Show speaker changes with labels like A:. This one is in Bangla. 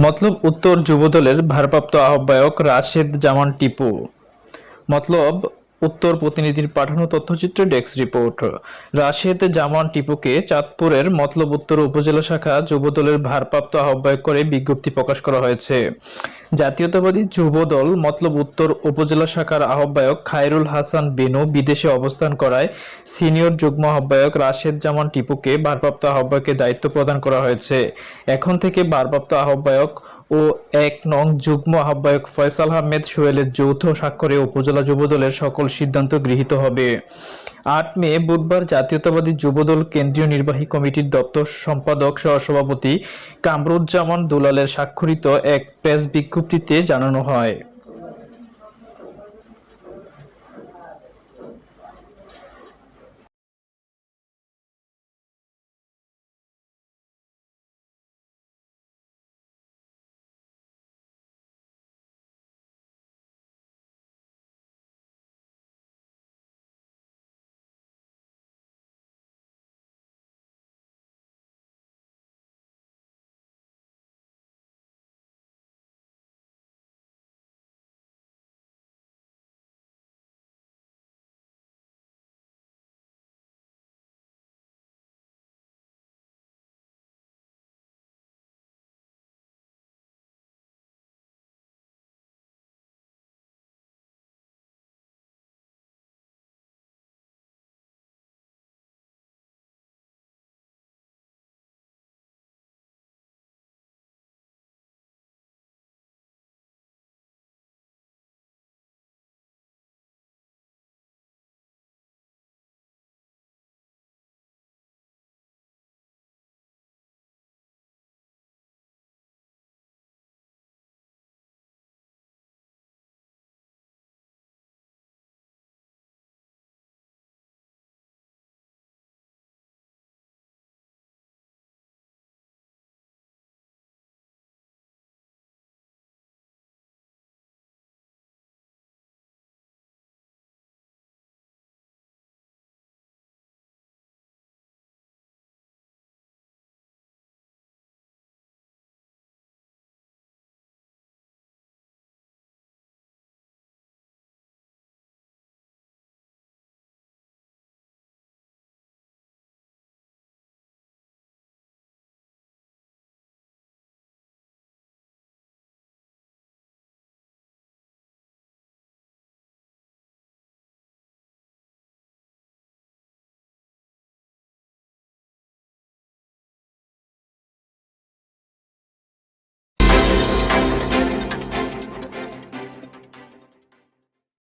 A: মতলব উত্তর যুবদলের ভারপ্রাপ্ত আহ্বায়ক রাশেদ জামান টিপু। মতলব উত্তর প্রতিনিধির পাঠানো তথ্যচিত্র ডেস্ক রিপোর্ট। রাশেদ জামান টিপুকে চাঁদপুরের মতলব উত্তর উপজেলা শাখা যুবদলের ভারপ্রাপ্ত আহ্বায়ক করে বিজ্ঞপ্তি প্রকাশ করা হয়েছে। জাতীয়তাবাদী যুবদল মতলব উত্তর উপজেলা শাখার আহ্বায়ক খায়রুল হাসান বেনু বিদেশে অবস্থান করায় সিনিয়র যুগ্ম আহ্বায়ক রাশেদ জামান টিপুকে ভারপ্রাপ্ত আহ্বায়কের দায়িত্ব প্রদান করা হয়েছে। এখন থেকে ভারপ্রাপ্ত আহ্বায়ক ও এক নং যুগ্ম আহ্বায়ক ফয়সাল আহমেদ সোহেলের যৌথ স্বাক্ষরে উপজেলা যুবদলের সকল সিদ্ধান্ত গৃহীত হবে। আট মে বুধবার জাতীয়তাবাদী যুবদল কেন্দ্রীয় নির্বাহী কমিটির দপ্তর সম্পাদক সহসভাপতি কামরুজ্জামান দুলালের স্বাক্ষরিত এক প্রেস বিজ্ঞপ্তিতে জানানো হয়।